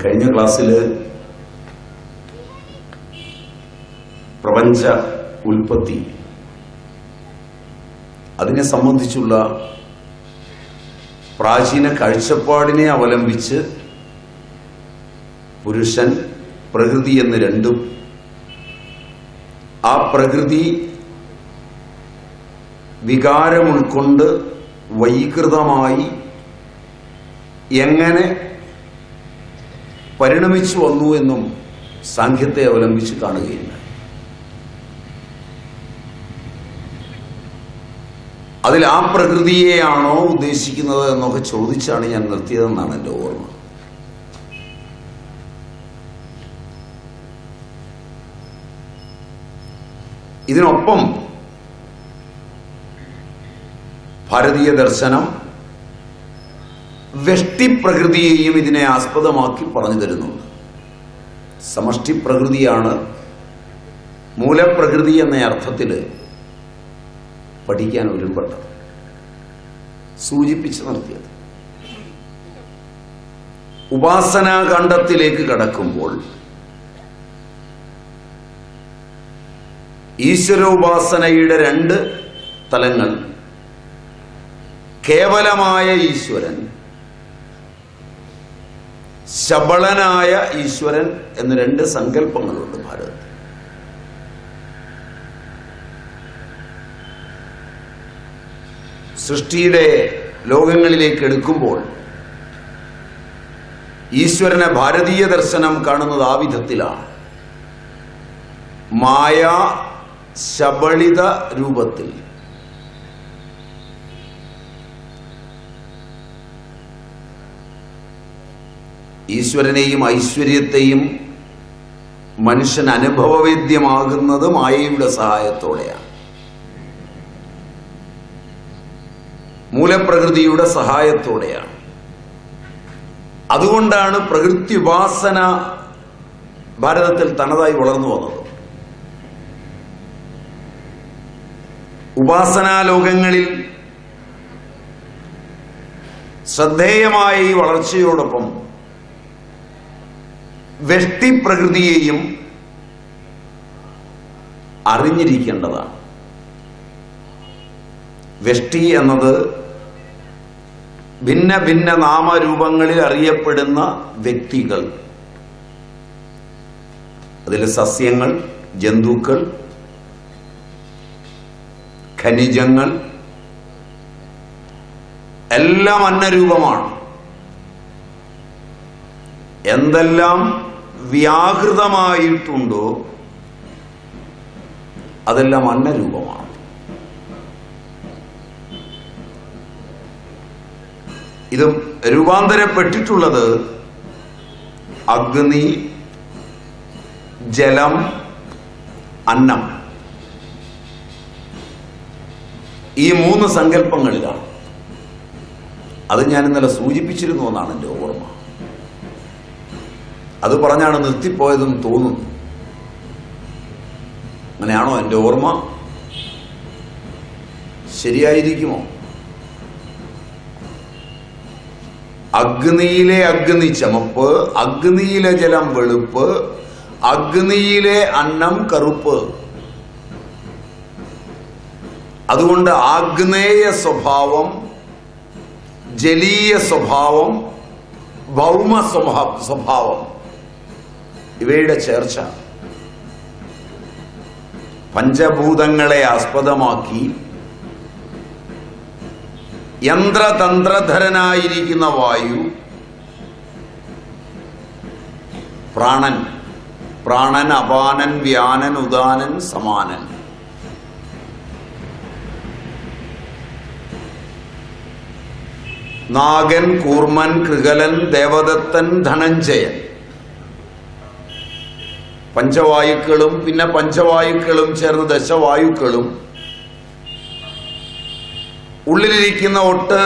കഴിഞ്ഞ ക്ലാസ്സിൽ പ്രപഞ്ച ഉൽപ്പത്തി അതിനെ സംബന്ധിച്ചുള്ള പ്രാചീന കാഴ്ചപ്പാടിനെ അവലംബിച്ച് പുരുഷൻ പ്രകൃതി എന്ന് രണ്ടും ആ പ്രകൃതി വികാരം ഉൾക്കൊണ്ട് വൈകൃതമായി എങ്ങനെ പരിണമിച്ചു വന്നു എന്നും സാഖ്യത്തെ അവലംബിച്ച് കാണുകയില്ല. അതിൽ ആ പ്രകൃതിയെയാണോ ഉദ്ദേശിക്കുന്നത് എന്നൊക്കെ ചോദിച്ചാണ് ഞാൻ നിർത്തിയതെന്നാണ് എന്റെ ഓർമ്മ. ഇതിനൊപ്പം ഭാരതീയ ദർശനം വ്യഷ്ടിപ്രകൃതിയെയും ഇതിനെ ആസ്പദമാക്കി പറഞ്ഞു തരുന്നുണ്ട് സമഷ്ടി പ്രകൃതിയാണ് മൂലപ്രകൃതി എന്ന അർത്ഥത്തിൽ പഠിക്കാൻ ഒരുമ്പെട്ടത്. സൂചിപ്പിച്ച് നിർത്തിയത്. ഉപാസനാകാന്ഡത്തിലേക്ക് കടക്കുമ്പോൾ ഈശ്വരോപാസനയുടെ രണ്ട് തലങ്ങൾ കേവലമായ ഈശ്വരൻ ശബളനായ ഈശ്വരൻ എന്ന് രണ്ട് സങ്കല്പങ്ങളുണ്ട് ഭാരതത്തിൽ. സൃഷ്ടിയുടെ ലോകങ്ങളിലേക്ക് എടുക്കുമ്പോൾ ഈശ്വരനെ ഭാരതീയ ദർശനം കാണുന്നത് ആ വിധത്തിലാണ്. മായ ശബളിത രൂപത്തിൽ. ഈശ്വരനെയും ഐശ്വര്യത്തെയും മനുഷ്യൻ അനുഭവവേദ്യമാകുന്നത് മായയുടെ സഹായത്തോടെയാണ്. മൂലപ്രകൃതിയുടെ സഹായത്തോടെയാണ്. അതുകൊണ്ടാണ് പ്രകൃതി ഉപാസന ഭാരതത്തിൽ തനതായി വളർന്നു വന്നത്. ഉപാസനാലോകങ്ങളിൽ ശ്രദ്ധേയമായ ഈ വളർച്ചയോടൊപ്പം വ്യഷ്ടിപ്രകൃതിയെയും അറിഞ്ഞിരിക്കേണ്ടതാണ്. വ്യഷ്ടി എന്നത് ഭിന്ന ഭിന്ന നാമരൂപങ്ങളിൽ അറിയപ്പെടുന്ന വ്യക്തികൾ. അതിൽ സസ്യങ്ങൾ ജന്തുക്കൾ ഖനിജങ്ങൾ എല്ലാം അന്നരൂപമാണ്. എന്തെല്ലാം വ്യാകൃതമായിട്ടുണ്ടോ? അതെല്ലാം അന്നരൂപമാണ്. ഇത് രൂപാന്തരപ്പെട്ടിട്ടുള്ളത് അഗ്നി ജലം അന്നം. ഈ മൂന്ന് സങ്കല്പങ്ങളിലാണ്. അത് ഞാൻ ഇന്നലെ സൂചിപ്പിച്ചിരുന്നു എന്നാണ് എന്റെ ഓർമ്മ. അത് പറഞ്ഞാണ് നിർത്തിപ്പോയതെന്ന് തോന്നുന്നു. അങ്ങനെയാണോ എന്റെ ഓർമ്മ? ശരിയായിരിക്കുമോ? അഗ്നിയിലെ അഗ്നി ചമപ്പ് അഗ്നിയിലെ ജലം വെളുപ്പ് അഗ്നിയിലെ അന്നം കറുപ്പ്. അതുകൊണ്ട് ആഗ്നേയ സ്വഭാവം ജലീയ സ്വഭാവം ഭൗമ സ്വഭാവം. ഇവയുടെ ചേർച്ച പഞ്ചഭൂതങ്ങളെ ആസ്പദമാക്കി യന്ത്രതന്ത്രധരനായിരിക്കുന്ന വായു പ്രാണൻ പ്രാണൻ അപാനൻ വ്യാനൻ ഉദാനൻ സമാനൻ. നാഗൻ കൂർമൻ കൃകലൻ ദേവദത്തൻ ധനഞ്ജയൻ. പഞ്ചവായുക്കളും പിന്നെ പഞ്ചവായുക്കളും ചേർന്ന് ദശവായുക്കളും. ഉള്ളിലിരിക്കുന്ന ഒട്ട്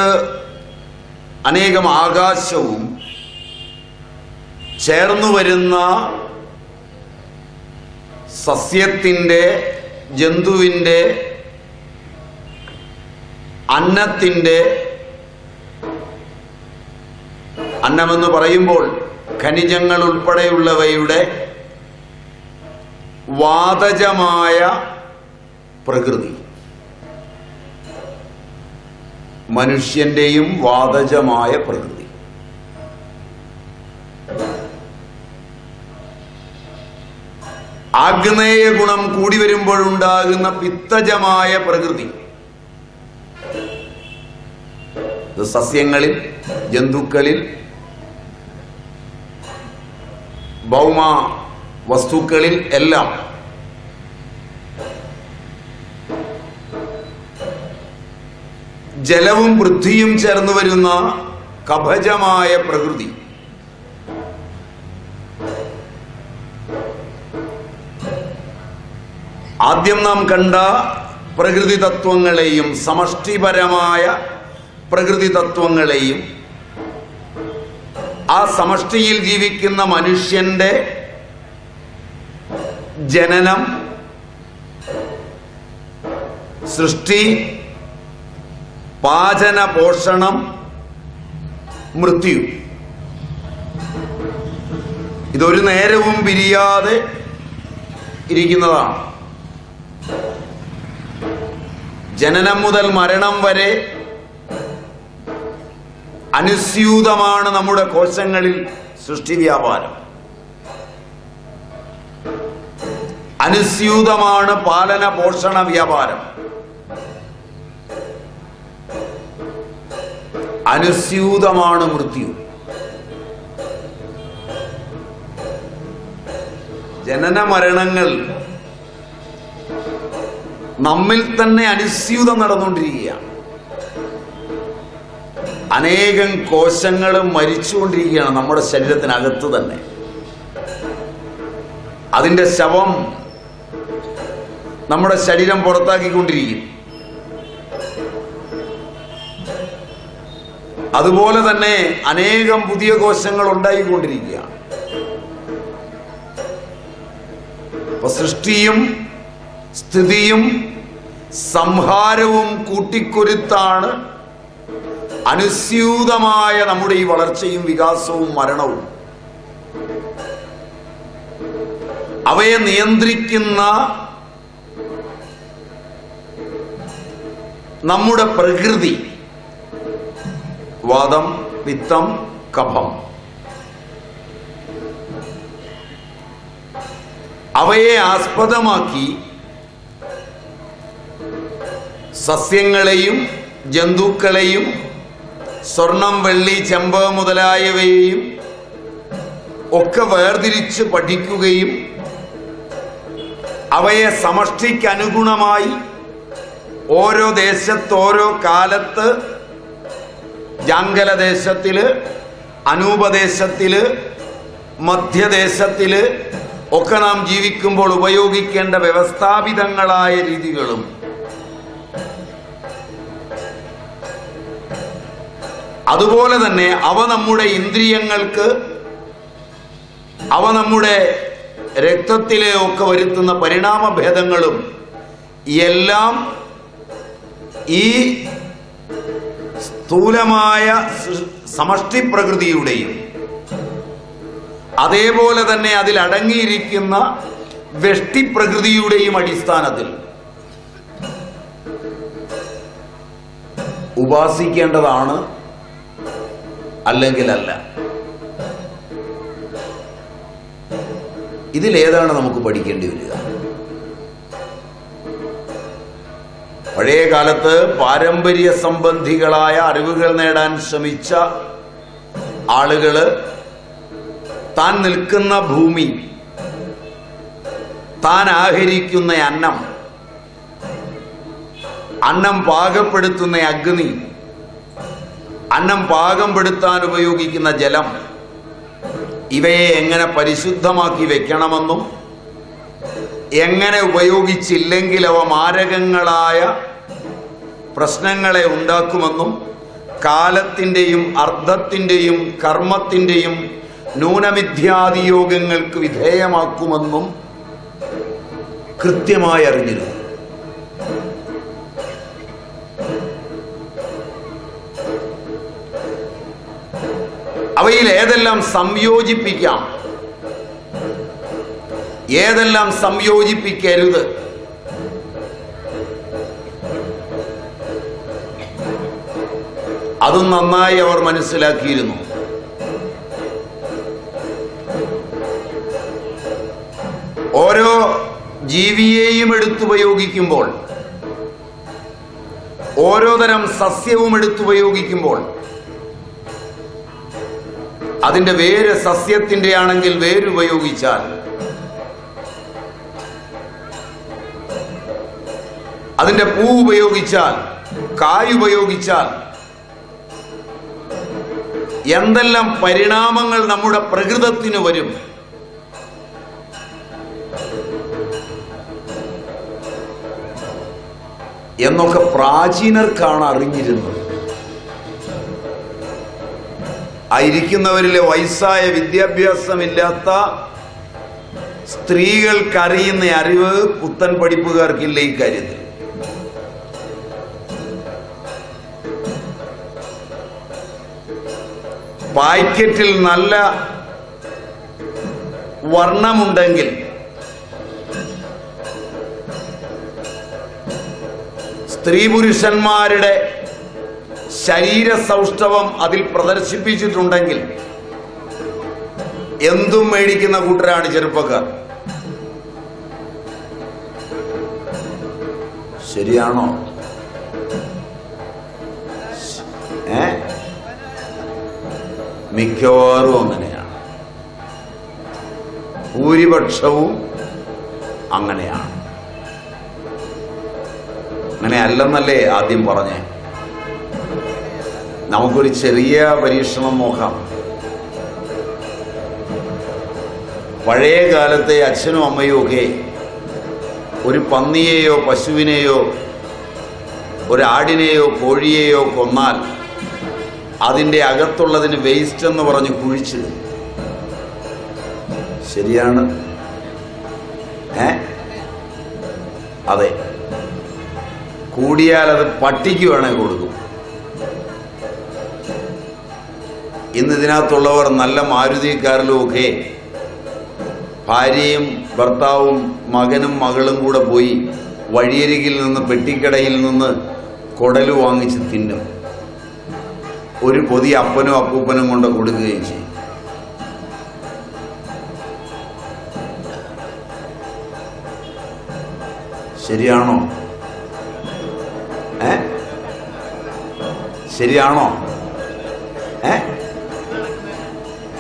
അനേകം ആകാശവും ചേർന്നു വരുന്ന സസ്യത്തിന്റെ ജന്തുവിന്റെ അന്നത്തിന്റെ അന്നമെന്ന് പറയുമ്പോൾ ഖനിജങ്ങൾ ഉൾപ്പെടെയുള്ളവയുടെ വാതജമായ പ്രകൃതി. മനുഷ്യന്റെയും വാതജമായ പ്രകൃതി. ആഗ്നേയ ഗുണം കൂടി വരുമ്പോഴുണ്ടാകുന്ന പിത്തജമായ പ്രകൃതി. സസ്യങ്ങളിൽ ജന്തുക്കളിൽ ഭൗമ വസ്തുക്കളിൽ എല്ലാം. ജലവും വൃദ്ധിയും ചേർന്ന് വരുന്ന കഭജമായ പ്രകൃതി. ആദ്യം നാം കണ്ട പ്രകൃതി തത്വങ്ങളെയും സമഷ്ടിപരമായ പ്രകൃതി തത്വങ്ങളെയും ആ സമഷ്ടിയിൽ ജീവിക്കുന്ന മനുഷ്യന്റെ ജനനം സൃഷ്ടി പാചന പോഷണം മൃത്യു. ഇതൊരു നേരവും പിരിയാതെ ഇരിക്കുന്നതാണ്. ജനനം മുതൽ മരണം വരെ അനുസ്യൂതമാണ് നമ്മുടെ കോശങ്ങളിൽ സൃഷ്ടി വ്യാപാരം. അനുസ്യൂതമാണ് പാലന പോഷണ വ്യാപാരം. അനുസ്യൂതമാണ് മൃത്യു. ജനന മരണങ്ങൾ നമ്മിൽ തന്നെ അനുസ്യൂതം നടന്നുകൊണ്ടിരിക്കുകയാണ്. അനേകം കോശങ്ങൾ മരിച്ചുകൊണ്ടിരിക്കുകയാണ് നമ്മുടെ ശരീരത്തിനകത്ത് തന്നെ. അതിന്റെ ശവം നമ്മുടെ ശരീരം പുറത്താക്കിക്കൊണ്ടിരിക്കും. അതുപോലെ തന്നെ അനേകം പുതിയ കോശങ്ങൾ ഉണ്ടായിക്കൊണ്ടിരിക്കുകയാണ് അപ്പൊ സൃഷ്ടിയും സ്ഥിതിയും സംഹാരവും കൂട്ടിക്കൊരുത്താണ് അനുസ്യൂതമായ നമ്മുടെ ഈ വളർച്ചയും വികാസവും മരണവും. അവയെ നിയന്ത്രിക്കുന്ന നമ്മുടെ പ്രകൃതി. വാദം പിത്തം കഫം. അവയെ ആസ്പദമാക്കി സസ്യങ്ങളെയും ജന്തുക്കളെയും സ്വർണം വെള്ളി ചെമ്പ് മുതലായവയെയും ഒക്കെ വേർതിരിച്ച് പഠിക്കുകയും അവയെ സമഷ്ടിക്ക് അനുഗുണമായി ഓരോ ദേശത്ത് ഓരോ കാലത്ത് ജാങ്കലദേശത്തിൽ അനൂപദേശത്തിൽ മധ്യദേശത്തിൽ ഒക്കെ നാം ജീവിക്കുമ്പോൾ ഉപയോഗിക്കേണ്ട വ്യവസ്ഥാപിതങ്ങളായ രീതികളും അതുപോലെ തന്നെ അവ നമ്മുടെ ഇന്ദ്രിയങ്ങൾക്ക് അവ നമ്മുടെ രക്തത്തിലെ ഒക്കെ വരുത്തുന്ന പരിണാമഭേദങ്ങളും എല്ലാം ഈ സ്ഥൂലമായ സമഷ്ടി പ്രകൃതിയുടെയും അതേപോലെ തന്നെ അതിൽ അടങ്ങിയിരിക്കുന്ന വ്യഷ്ടി പ്രകൃതിയുടെയും അടിസ്ഥാനത്തിൽ ഉപാസിക്കേണ്ടതാണ് അല്ലെങ്കിൽ അല്ല ഇതിലേതാണ് നമുക്ക് പഠിക്കേണ്ടി വരിക. പഴയ കാലത്ത് പാരമ്പര്യ സംബന്ധികളായ അറിവുകൾ നേടാൻ ശ്രമിച്ച ആളുകൾ താൻ നിൽക്കുന്ന ഭൂമി താൻ ആഹരിക്കുന്ന അന്നം അന്നം പാകപ്പെടുത്തുന്ന അഗ്നി അന്നം പാകം പെടുത്താൻ ഉപയോഗിക്കുന്ന ജലം ഇവയെ എങ്ങനെ പരിശുദ്ധമാക്കി വെക്കണമെന്നും എങ്ങനെ ഉപയോഗിച്ചില്ലെങ്കിൽ അവ മാരകങ്ങളായ പ്രശ്നങ്ങളെ ഉണ്ടാക്കുമെന്നും കാലത്തിന്റെയും അർത്ഥത്തിന്റെയും കർമ്മത്തിന്റെയും ന്യൂനമിഥ്യാദിയോഗങ്ങൾക്ക് വിധേയമാക്കുമെന്നും കൃത്യമായി അറിഞ്ഞിരുന്നു. അവ അവയിൽ ഏതെല്ലാം സംയോജിപ്പിക്കാം? ഏതെല്ലാം സംയോജിപ്പിക്കരുത്? അത് നന്നായി അവർ മനസ്സിലാക്കിയിരുന്നു. ഓരോ ജീവിയെയും എടുത്തുപയോഗിക്കുമ്പോൾ ഓരോ തരം സസ്യവും എടുത്തുപയോഗിക്കുമ്പോൾ അതിന്റെ വേര് സസ്യത്തിന്റെ ആണെങ്കിൽ വേരുപയോഗിച്ചാൽ അതിന്റെ പൂ ഉപയോഗിച്ചാൽ കായുപയോഗിച്ചാൽ എന്തെല്ലാം പരിണാമങ്ങൾ നമ്മുടെ പ്രകൃതത്തിന് വരും? എന്നൊക്കെ പ്രാചീനർക്കാണ് അറിഞ്ഞിരുന്നത്. ആയിരിക്കുന്നവരിലെ വയസ്സായ വിദ്യാഭ്യാസമില്ലാത്ത സ്ത്രീകൾക്കറിയുന്ന അറിവ് പുത്തൻ പഠിപ്പുകാർക്കില്ല ഈ കാര്യത്തിൽ. പാക്കറ്റിൽ നല്ല വർണമുണ്ടെങ്കിൽ സ്ത്രീ പുരുഷന്മാരുടെ ശരീര സൗഷ്ഠവം അതിൽ പ്രദർശിപ്പിച്ചിട്ടുണ്ടെങ്കിൽ എന്തും മേടിക്കുന്ന കൂട്ടരാണ് ചെറുപ്പക്കാർ. ശരിയാണോ? മിക്കവാറും അങ്ങനെയാണ്. ഭൂരിപക്ഷവും അങ്ങനെയാണ്. അങ്ങനെ അല്ലെന്നല്ലേ ആദ്യം പറഞ്ഞേ? നമുക്കൊരു ചെറിയ പരീക്ഷണം നോക്കാം. പഴയ കാലത്തെ അച്ഛനും അമ്മയും ഒക്കെ ഒരു പന്നിയെയോ പശുവിനെയോ ഒരാടിനെയോ കോഴിയെയോ കൊന്നാൽ അതിന്റെ അകത്തുള്ളതിന് വേസ്റ്റ് എന്ന് പറഞ്ഞ് കുഴിച്ചിടും ശരിയാണ്? ഏ? അതെ. കൂടിയാൽ അത് പട്ടിക്ക് വേണേ കൊടുക്കും. ഇന്ന് ഇതിനകത്തുള്ളവർ നല്ല മാരുതിക്കാരിലും ഒക്കെ ഭാര്യയും ഭർത്താവും മകനും മകളും കൂടെ പോയി വഴിയരികിൽ നിന്ന് പെട്ടിക്കടയിൽ നിന്ന് കുടൽ വാങ്ങിച്ച് തിന്നും. ഒരു പൊതി അപ്പനും അപ്പൂപ്പനും കൊണ്ട് കൊടുക്കുകയും ചെയ്യും. ശരിയാണോ? ഏ? ശരിയാണോ? ഏ?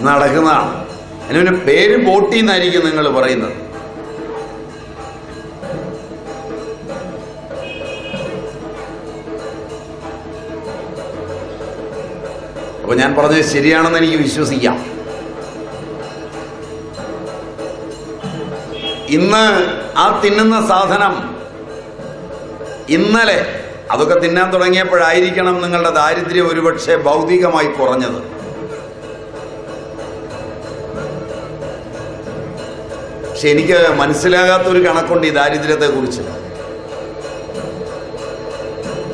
നടക്കുന്നതാണ്. അതിന് പേര് ബോട്ടി എന്നായിരിക്കും നിങ്ങൾ പറയുന്നത്. അപ്പൊ ഞാൻ പറഞ്ഞത് ശരിയാണെന്ന് എനിക്ക് വിശ്വസിക്കാം. ഇന്ന് ആ തിന്നുന്ന സാധനം ഇന്നലെ അതൊക്കെ തിന്നാൻ തുടങ്ങിയപ്പോഴായിരിക്കണം നിങ്ങളുടെ ദാരിദ്ര്യം ഒരുപക്ഷെ ഭൗതികമായി കുറഞ്ഞത്. പക്ഷെ എനിക്ക് മനസ്സിലാകാത്തൊരു കണക്കുണ്ട് ഈ ദാരിദ്ര്യത്തെ കുറിച്ച്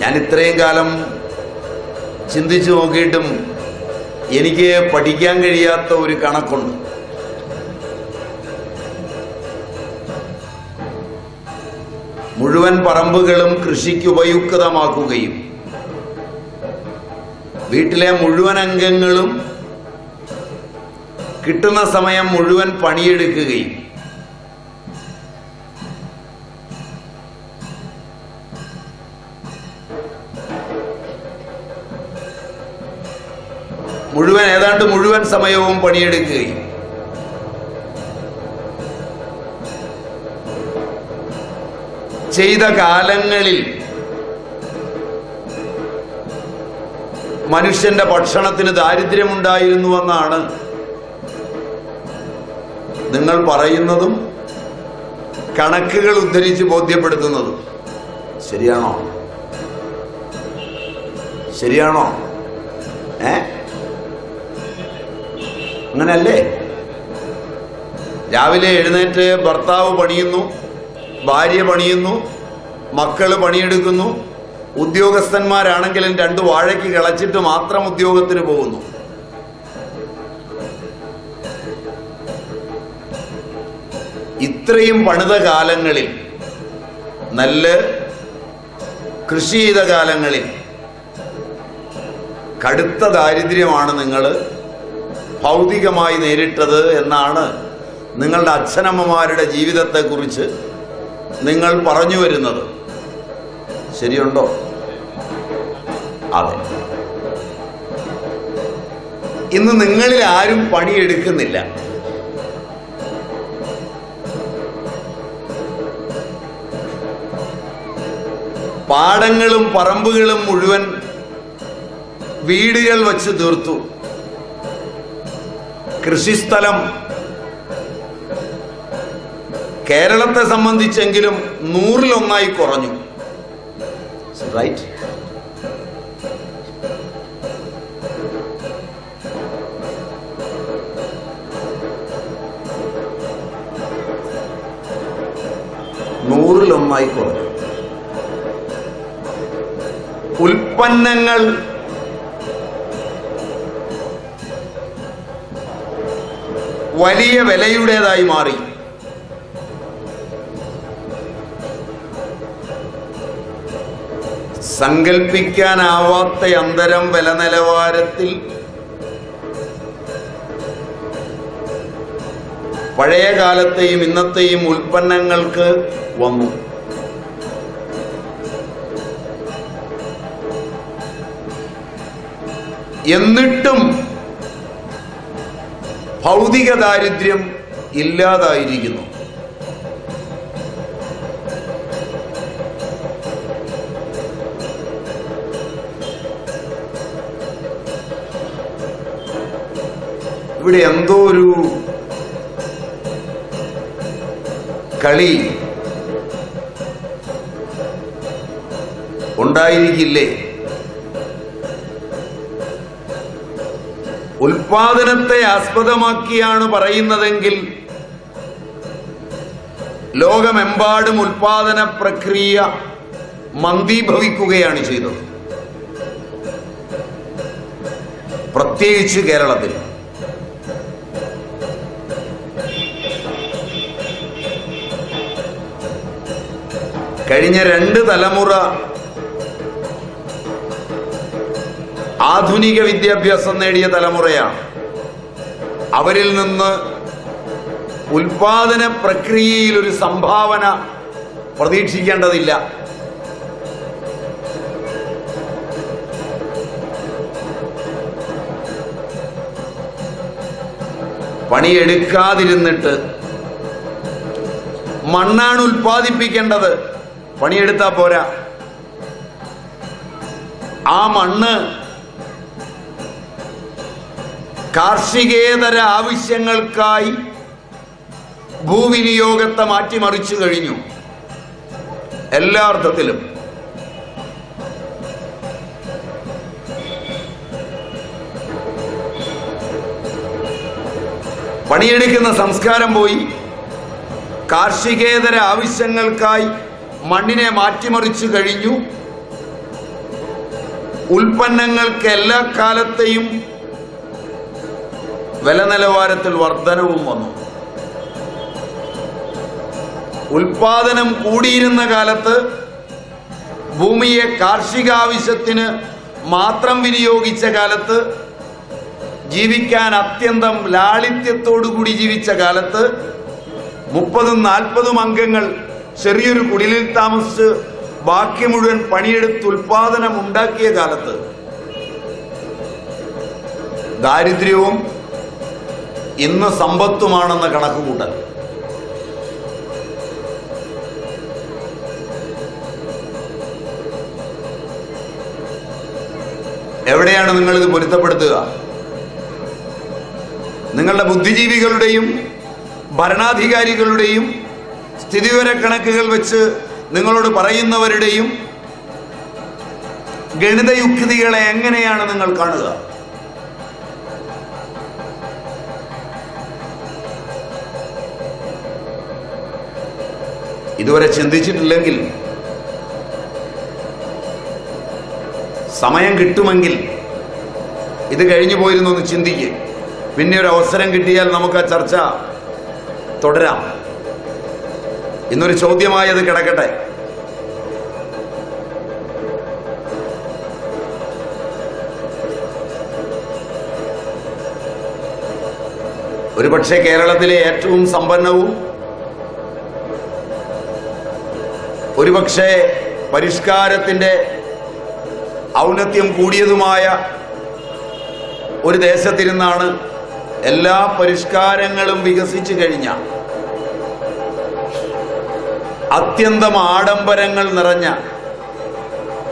ഞാൻ ഇത്രയും കാലം ചിന്തിച്ചു നോക്കിയിട്ടും എനിക്ക് പഠിക്കാൻ കഴിയാത്ത ഒരു കണക്കുണ്ട്. മുഴുവൻ പറമ്പുകളും കൃഷിക്ക് ഉപയുക്തമാക്കുകയും വീട്ടിലെ മുഴുവൻ അംഗങ്ങളും കിട്ടുന്ന സമയം മുഴുവൻ പണിയെടുക്കുകയും ഏതാണ്ട് മുഴുവൻ സമയവും പണിയെടുക്കുകയും. ചെയ്ത കാലങ്ങളിൽ മനുഷ്യന്റെ ഭക്ഷണത്തിന് ദാരിദ്ര്യമുണ്ടായിരുന്നുവെന്നാണ് നിങ്ങൾ പറയുന്നതും കണക്കുകൾ ഉദ്ധരിച്ച് ബോധ്യപ്പെടുത്തുന്നതും. ശരിയാണോ? ശരിയാണോ? ഏ? അങ്ങനല്ലേ? രാവിലെ എഴുന്നേറ്റ് ഭർത്താവ് പണിയുന്നു ഭാര്യ പണിയുന്നു മക്കൾ പണിയെടുക്കുന്നു. ഉദ്യോഗസ്ഥന്മാരാണെങ്കിലും രണ്ട് വാഴയ്ക്ക് കിളച്ചിട്ട് മാത്രം ഉദ്യോഗത്തിന് പോകുന്നു. ഇത്രയും പണിത കാലങ്ങളിൽ നല്ല കൃഷി ചെയ്ത കാലങ്ങളിൽ കടുത്ത ദാരിദ്ര്യമാണ് നിങ്ങൾ ഭൗതികമായി നേരിട്ടത് എന്നാണ് നിങ്ങളുടെ അച്ഛനമ്മമാരുടെ ജീവിതത്തെക്കുറിച്ച് നിങ്ങൾ പറഞ്ഞു വരുന്നത്. ശരിയുണ്ടോ? അതെ. ഇന്ന് നിങ്ങളിൽ ആരും പണിയെടുക്കുന്നില്ല. പാടങ്ങളും പറമ്പുകളും മുഴുവൻ വീടുകൾ വച്ച് തീർത്തു. കൃഷിസ്ഥലം. കേരളത്തെ സംബന്ധിച്ചെങ്കിലും നൂറിലൊന്നായി കുറഞ്ഞു. റൈറ്റ് നൂറിലൊന്നായി കുറഞ്ഞു. ഉൽപ്പന്നങ്ങൾ വലിയ വിലയുടേതായി മാറി. സങ്കൽപ്പിക്കാനാവാത്ത അന്തരം വില നിലവാരത്തിൽ പഴയ കാലത്തെയും ഇന്നത്തെയും ഉൽപ്പന്നങ്ങൾക്ക് വന്നു. എന്നിട്ടും ഭൗതിക ദാരിദ്ര്യം ഇല്ലാതായിരിക്കുന്നു. ഇവിടെ എന്തോ ഒരു കളി ഉണ്ടായിരിക്കില്ലേ? ഉൽപാദനത്തെ ആസ്പദമാക്കിയാണ് പറയുന്നതെങ്കിൽ ലോകമെമ്പാടും ഉൽപാദന പ്രക്രിയ മന്ദീഭവിക്കുകയാണ് ചെയ്തത്. പ്രത്യേകിച്ച് കേരളത്തിൽ. കഴിഞ്ഞ രണ്ട് തലമുറ ആധുനിക വിദ്യാഭ്യാസം നേടിയ തലമുറയാണ്. അവരിൽ നിന്ന് ഉൽപാദന പ്രക്രിയയിൽ ഒരു സംഭാവന പ്രതീക്ഷിക്കേണ്ടതില്ല. പണിയെടുക്കാതിരുന്നിട്ട് മണ്ണാണ് ഉൽപാദിപ്പിക്കേണ്ടത് പണിയെടുത്താ പോരാ. ആ മണ്ണ് കാർഷികേതര ആവശ്യങ്ങൾക്കായി ഭൂവിനിയോഗത്തെ മാറ്റിമറിച്ചു കഴിഞ്ഞു. എല്ലാ അർത്ഥത്തിലും. പണിയെടുക്കുന്ന സംസ്കാരം പോയി. കാർഷികേതര ആവശ്യങ്ങൾക്കായി മണ്ണിനെ മാറ്റിമറിച്ചു കഴിഞ്ഞു. ഉൽപ്പന്നങ്ങൾക്ക് എല്ലാ കാലത്തെയും വില നിലവാരത്തിൽ വർധനവും വന്നു. ഉൽപാദനം കൂടിയിരുന്ന കാലത്ത് ഭൂമിയെ കാർഷിക ആവശ്യത്തിന് മാത്രം വിനിയോഗിച്ച കാലത്ത് ജീവിക്കാൻ അത്യന്തം ലാളിത്യത്തോടുകൂടി ജീവിച്ച കാലത്ത് മുപ്പതും നാൽപ്പതും അംഗങ്ങൾ ചെറിയൊരു കുടിലിൽ താമസിച്ച് ബാക്കി മുഴുവൻ പണിയെടുത്ത് ഉൽപാദനം ഉണ്ടാക്കിയ കാലത്ത് ദാരിദ്ര്യവും ഇന്ന് സമ്പത്തുമാണെന്ന കണക്കുകൂട്ടൽ എവിടെയാണ് നിങ്ങൾ ഇത് പൊരുത്തപ്പെടുത്തുക? നിങ്ങളുടെ ബുദ്ധിജീവികളുടെയും ഭരണാധികാരികളുടെയും സ്ഥിതിവിവര കണക്കുകൾ വെച്ച് നിങ്ങളോട് പറയുന്നവരുടെയും ഗണിതയുക്തികളെ എങ്ങനെയാണ് നിങ്ങൾ കാണുക? ഇതുവരെ ചിന്തിച്ചിട്ടില്ലെങ്കിൽ സമയം കിട്ടുമെങ്കിൽ ഇത് കഴിഞ്ഞു പോയിരുന്നു ഒന്ന് ചിന്തിക്കുക പിന്നെ ഒരു അവസരം കിട്ടിയാൽ നമുക്ക് ആ ചർച്ച തുടരാം. ഇന്നൊരു ചോദ്യമായി അത് കിടക്കട്ടെ. ഒരുപക്ഷെ കേരളത്തിലെ ഏറ്റവും സമ്പന്നവും ഒരുപക്ഷെ പരിഷ്കാരത്തിന്റെ ഔന്നത്യം കൂടിയതുമായ ഒരു ദേശത്തിരുന്നാണ് എല്ലാ പരിഷ്കാരങ്ങളും വികസിച്ചു കഴിഞ്ഞ അത്യന്തം ആഡംബരങ്ങൾ നിറഞ്ഞ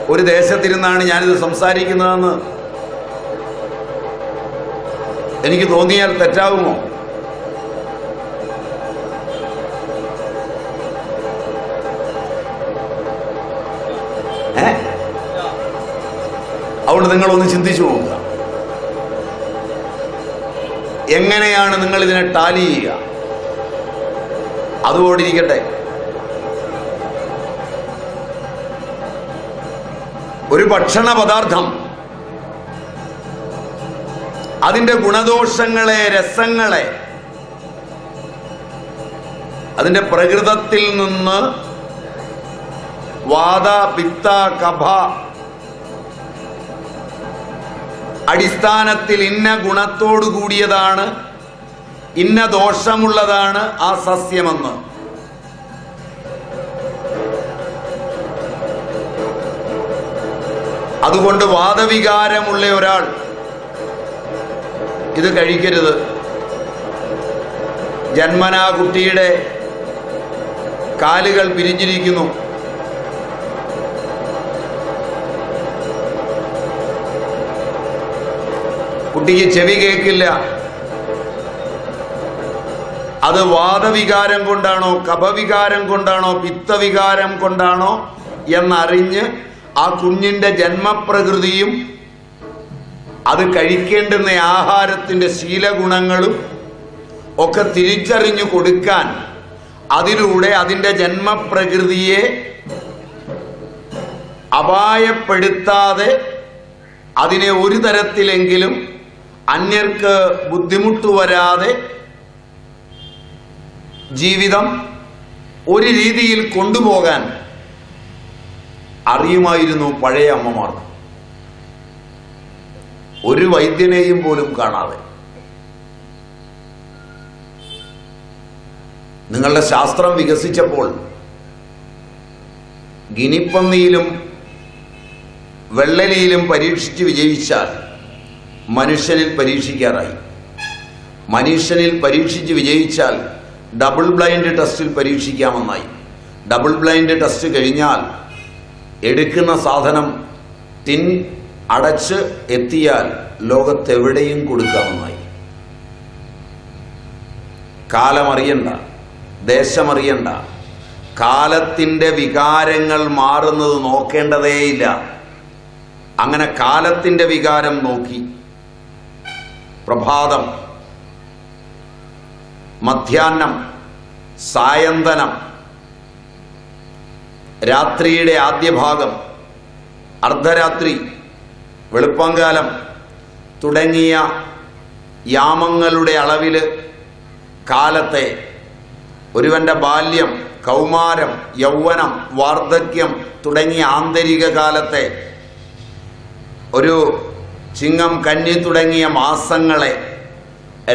ഒരു ദേശത്തിരുന്നാണ് ഞാനിത് സംസാരിക്കുന്നതെന്ന് എനിക്ക് തോന്നിയാൽ തെറ്റാവുമോ ഏ? അതുകൊണ്ട് നിങ്ങളൊന്ന് ചിന്തിച്ചു പോവുക എങ്ങനെയാണ് നിങ്ങൾ ഇതിനെ ടാലി ചെയ്യുക? അതുകൊണ്ടിരിക്കട്ടെ ഒരു ഭക്ഷണ പദാർത്ഥം അതിന്റെ ഗുണദോഷങ്ങളെ രസങ്ങളെ അതിന്റെ പ്രകൃതത്തിൽ നിന്ന് വാദ പിത്ത കഭ. അടിസ്ഥാനത്തിൽ ഇന്ന ഗുണത്തോടു കൂടിയതാണ് ഇന്ന ദോഷമുള്ളതാണ് ആ സസ്യമെന്ന്. അതുകൊണ്ട് വാദവികാരമുള്ള ഒരാൾ ഇത് കഴിക്കരുത്. ജന്മനാ കുട്ടിയുടെ കാലുകൾ പിരിഞ്ഞിരിക്കുന്നു. കുട്ടിക്ക് ചെവി കേൾക്കില്ല അത് വാദവികാരം കൊണ്ടാണോ കപവികാരം കൊണ്ടാണോ പിത്തവികാരം കൊണ്ടാണോ എന്നറിഞ്ഞ് ആ കുഞ്ഞിന്റെ ജന്മപ്രകൃതിയും അത് കഴിക്കേണ്ടുന്ന ആഹാരത്തിന്റെ ശീലഗുണങ്ങളും ഒക്കെ തിരിച്ചറിഞ്ഞു കൊടുക്കാൻ അതിലൂടെ അതിന്റെ ജന്മപ്രകൃതിയെ അപായപ്പെടുത്താതെ അതിനെ ഒരു തരത്തിലെങ്കിലും അന്യർക്ക് ബുദ്ധിമുട്ട് വരാതെ ജീവിതം ഒരു രീതിയിൽ കൊണ്ടുപോകാൻ അറിയുമായിരുന്നു പഴയ അമ്മമാർ ഒരു വൈദ്യനെയും പോലും കാണാതെ. നിങ്ങളുടെ ശാസ്ത്രം വികസിച്ചപ്പോൾ ഗിനിപ്പന്നിയിലും വെള്ളലിയിലും പരീക്ഷിച്ച് വിജയിച്ചാൽ മനുഷ്യനിൽ പരീക്ഷിക്കാറായി. മനുഷ്യനിൽ പരീക്ഷിച്ച് വിജയിച്ചാൽ ഡബിൾ ബ്ലൈൻഡ് ടെസ്റ്റിൽ പരീക്ഷിക്കാമെന്നായി. ഡബിൾ ബ്ലൈൻഡ് ടെസ്റ്റ് കഴിഞ്ഞാൽ എടുക്കുന്ന സാധനം തിൻ അടച്ച് എത്തിയാൽ ലോകത്തെവിടെയും കൊടുക്കാമെന്നായി. കാലമറിയണ്ട ദേശമറിയണ്ട. കാലത്തിന്റെ വികാരങ്ങൾ മാറുന്നത് നോക്കേണ്ടതേയില്ല. അങ്ങനെ കാലത്തിന്റെ വികാരം നോക്കി പ്രഭാതം മധ്യാഹ്നം സായന്തനം രാത്രിയുടെ ആദ്യ ഭാഗം അർദ്ധരാത്രി വെളുപ്പങ്കാലം തുടങ്ങിയ യാമങ്ങളുടെ അളവിൽ കാലത്തെ ഒരുവന്റെ ബാല്യം കൗമാരം യൗവനം വാർദ്ധക്യം തുടങ്ങിയ ആന്തരിക കാലത്തെ ഒരു ചിങ്ങം കന്നി തുടങ്ങിയ മാസങ്ങളെ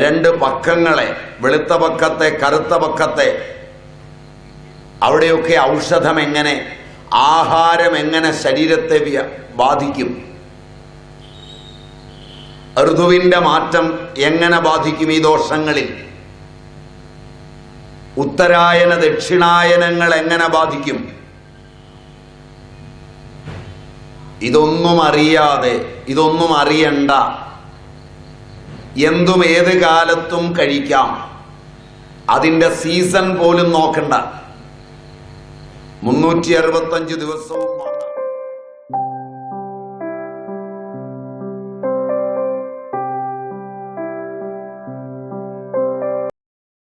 രണ്ട് പക്കങ്ങളെ വെളുത്ത പക്കത്തെ കറുത്ത പക്കത്തെ അവിടെയൊക്കെ ഔഷധം എങ്ങനെ ആഹാരം എങ്ങനെ ശരീരത്തെ ബാധിക്കും? ഋതുവിന്റെ മാറ്റം എങ്ങനെ ബാധിക്കും ഈ ദോഷങ്ങളിൽ? ഉത്തരായന ദക്ഷിണായനങ്ങൾ എങ്ങനെ ബാധിക്കും? ഇതൊന്നും അറിയാതെ ഇതൊന്നും അറിയണ്ട. എന്തും ഏത് കാലത്തും കഴിക്കാം. അതിന്റെ സീസൺ പോലും നോക്കണ്ട. മുന്നൂറ്റി അറുപത്തഞ്ച് ദിവസവും